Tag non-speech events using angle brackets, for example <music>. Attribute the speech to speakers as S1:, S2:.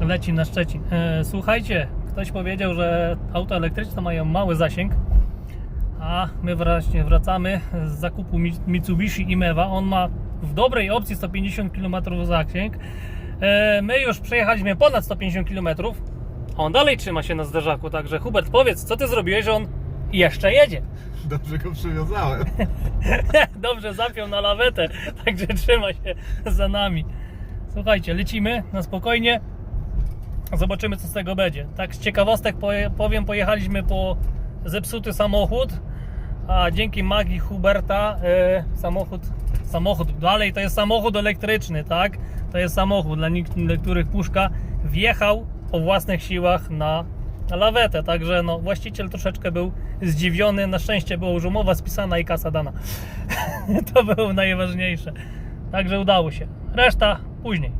S1: leci na Szczecin. E, słuchajcie, ktoś powiedział, że auta elektryczne mają mały zasięg, a my właśnie wracamy z zakupu Mi- Mitsubishi Imewa. On ma w dobrej opcji 150 km zasięg. E, my już przejechaliśmy ponad 150 km, a on dalej trzyma się na zderzaku. Także Hubert, powiedz, co ty zrobiłeś, że on jeszcze jedzie?
S2: Dobrze go przywiązałem. <laughs>
S1: Dobrze zapiął na lawetę, także trzyma się za nami. Słuchajcie, lecimy na spokojnie. Zobaczymy, co z tego będzie. Tak, z ciekawostek powiem, pojechaliśmy po zepsuty samochód, a dzięki magii Huberta e, samochód, samochód, dalej to jest samochód elektryczny, tak? To jest samochód, dla niek- niektórych puszka, wjechał o własnych siłach na lawetę, także no, właściciel troszeczkę był zdziwiony, na szczęście była już umowa spisana i kasa dana. <laughs> to było najważniejsze. Także udało się. Reszta później.